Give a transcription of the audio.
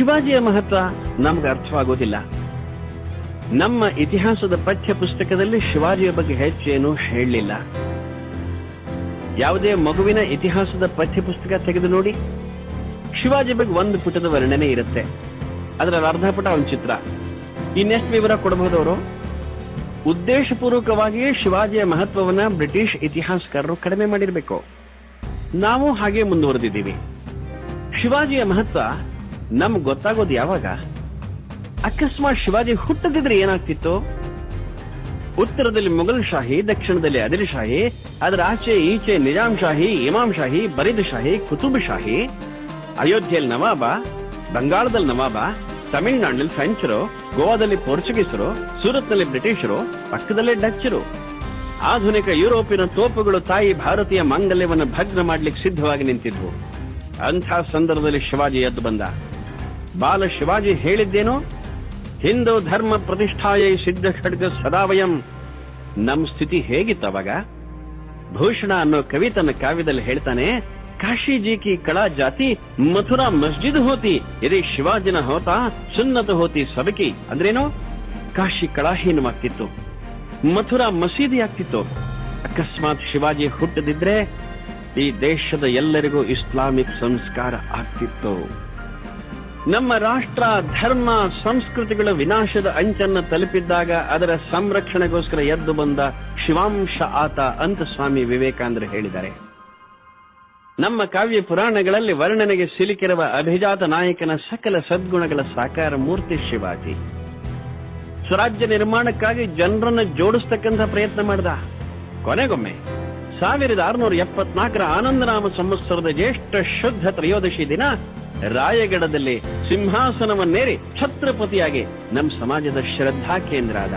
ಶಿವಾಜಿಯ ಮಹತ್ವ ನಮ್ಗೆ ಅರ್ಥವಾಗೋದಿಲ್ಲ ನಮ್ಮ ಇತಿಹಾಸದ ಪಠ್ಯ ಪುಸ್ತಕದಲ್ಲಿ ಶಿವಾಜಿಯ ಬಗ್ಗೆ ಹೆಚ್ಚೇನು ಹೇಳಲಿಲ್ಲ. ಯಾವುದೇ ಮಗುವಿನ ಇತಿಹಾಸದ ಪಠ್ಯ ಪುಸ್ತಕ ತೆಗೆದು ನೋಡಿ, ಶಿವಾಜಿ ಬಗ್ಗೆ ಒಂದು ಪುಟದ ವರ್ಣನೆ ಇರುತ್ತೆ. ಅದರ ಅರ್ಧ ಪುಟ ಒಂದು ಚಿತ್ರ ಇನ್ನೆಷ್ಟು ವಿವರ ಕೊಡಬಹುದವರು? ಉದ್ದೇಶಪೂರ್ವಕವಾಗಿಯೇ ಶಿವಾಜಿಯ ಮಹತ್ವವನ್ನ ಬ್ರಿಟಿಷ್ ಇತಿಹಾಸಕಾರರು ಕಡಿಮೆ ಮಾಡಿರಬೇಕು. ನಾವು ಹಾಗೆ ಮುಂದುವರೆದಿದ್ದೀವಿ. ಶಿವಾಜಿಯ ಮಹತ್ವ ನಮ್ಗೆ ಗೊತ್ತಾಗೋದು ಯಾವಾಗ? ಅಕಸ್ಮಾತ್ ಶಿವಾಜಿ ಹುಟ್ಟದಿದ್ರೆ ಏನಾಗ್ತಿತ್ತು? ಉತ್ತರದಲ್ಲಿ ಮೊಘಲ್ ಶಾಹಿ, ದಕ್ಷಿಣದಲ್ಲಿ ಅದಿಲ್ ಶಾಹಿ, ಅದರ ಆಚೆ ಈಚೆ ನಿಜಾಂ ಶಾಹಿ ಇಮಾಮ್ ಶಾಹಿ, ಬರೀದ್ ಶಾಹಿ, ಕುತುಬ್ ಶಾಹಿ ಅಯೋಧ್ಯೆಯಲ್ಲಿ ನವಾಬ ಬಂಗಾಳದಲ್ಲಿ ನವಾಬ ತಮಿಳುನಾಡಿನಲ್ಲಿ ಫ್ರೆಂಚರು, ಗೋವಾದಲ್ಲಿ ಪೋರ್ಚುಗೀಸರು, ಸೂರತ್ನಲ್ಲಿ ಬ್ರಿಟಿಷರು, ಪಕ್ಕದಲ್ಲೇ ಡಚ್ಚರು ಆಧುನಿಕ ಯುರೋಪಿನ ತೋಪುಗಳು ತಾಯಿ ಭಾರತೀಯ ಮಾಂಗಲ್ಯವನ್ನು ಭಗ್ನ ಮಾಡ್ಲಿಕ್ಕೆ ಸಿದ್ಧವಾಗಿ ನಿಂತಿದ್ವು. ಅಂಥ ಸಂದರ್ಭದಲ್ಲಿ ಶಿವಾಜಿ ಎದ್ದು ಬಂದ. ಬಾಲ ಶಿವಾಜಿ ಹೇಳಿದ್ದೇನು? ಹಿಂದೂ ಧರ್ಮ ಪ್ರತಿಷ್ಠಾಯೈ ಸಿದ್ಧ ಖಡ್ಗ ಸದಾವಯಂ ನಮ್ ಸ್ಥಿತಿ ಹೇಗಿತ್ತು ಅವಾಗ? ಭೂಷಣ ಅನ್ನೋ ಕವಿ ತನ್ನ ಕಾವ್ಯದಲ್ಲಿ ಹೇಳ್ತಾನೆ ಕಾಶಿ ಜಿ ಕಿ ಕಳಾ ಜಾತಿ ಮಥುರಾ ಮಸ್ಜಿದ್ ಹೋತಿ ಇದೇ ಶಿವಾಜಿನ ಹೋತ ಸುನ್ನತ ಹೋತಿ ಸಬಕಿ. ಅಂದ್ರೇನು? ಕಾಶಿ ಕಳಾಹೀನವಾಗ್ತಿತ್ತು ಮಥುರಾ ಮಸೀದಿ ಆಗ್ತಿತ್ತು. ಅಕಸ್ಮಾತ್ ಶಿವಾಜಿ ಹುಟ್ಟದಿದ್ರೆ ಈ ದೇಶದ ಎಲ್ಲರಿಗೂ ಇಸ್ಲಾಮಿಕ್ ಸಂಸ್ಕಾರ ಆಗ್ತಿತ್ತು. ನಮ್ಮ ರಾಷ್ಟ್ರ, ಧರ್ಮ, ಸಂಸ್ಕೃತಿಗಳ ವಿನಾಶದ ಅಂಚನ್ನ ತಲುಪಿದ್ದಾಗ ಅದರ ಸಂರಕ್ಷಣೆಗೋಸ್ಕರ ಎದ್ದು ಬಂದ ಶಿವಾಂಶ ಆತ ಅಂತ ಸ್ವಾಮಿ ವಿವೇಕಾನಂದರು ಹೇಳಿದ್ದಾರೆ. ನಮ್ಮ ಕಾವ್ಯ ಪುರಾಣಗಳಲ್ಲಿ ವರ್ಣನೆಗೆ ಸಿಲುಕಿರುವ ಅಭಿಜಾತ ನಾಯಕನ ಸಕಲ ಸದ್ಗುಣಗಳ ಸಾಕಾರ ಮೂರ್ತಿ ಶಿವಾಜಿ. ಸ್ವರಾಜ್ಯ ನಿರ್ಮಾಣಕ್ಕಾಗಿ ಜನರನ್ನು ಜೋಡಿಸ್ತಕ್ಕಂಥ ಪ್ರಯತ್ನ ಮಾಡಿದ. ಕೊನೆಗೊಮ್ಮೆ ಸಾವಿರದ ಆರುನೂರ ಎಪ್ಪತ್ನಾಲ್ಕರ ಆನಂದರಾಮ ಸಂವತ್ಸರದ ಜ್ಯೇಷ್ಠ ಶುದ್ಧ ತ್ರಯೋದಶಿ ದಿನ ರಾಯಗಢದಲ್ಲಿ ಸಿಂಹಾಸನವನ್ನೇರಿ ಛತ್ರಪತಿಯಾಗಿ ನಮ್ಮ ಸಮಾಜದ ಶ್ರದ್ಧಾ ಕೇಂದ್ರ ಆದ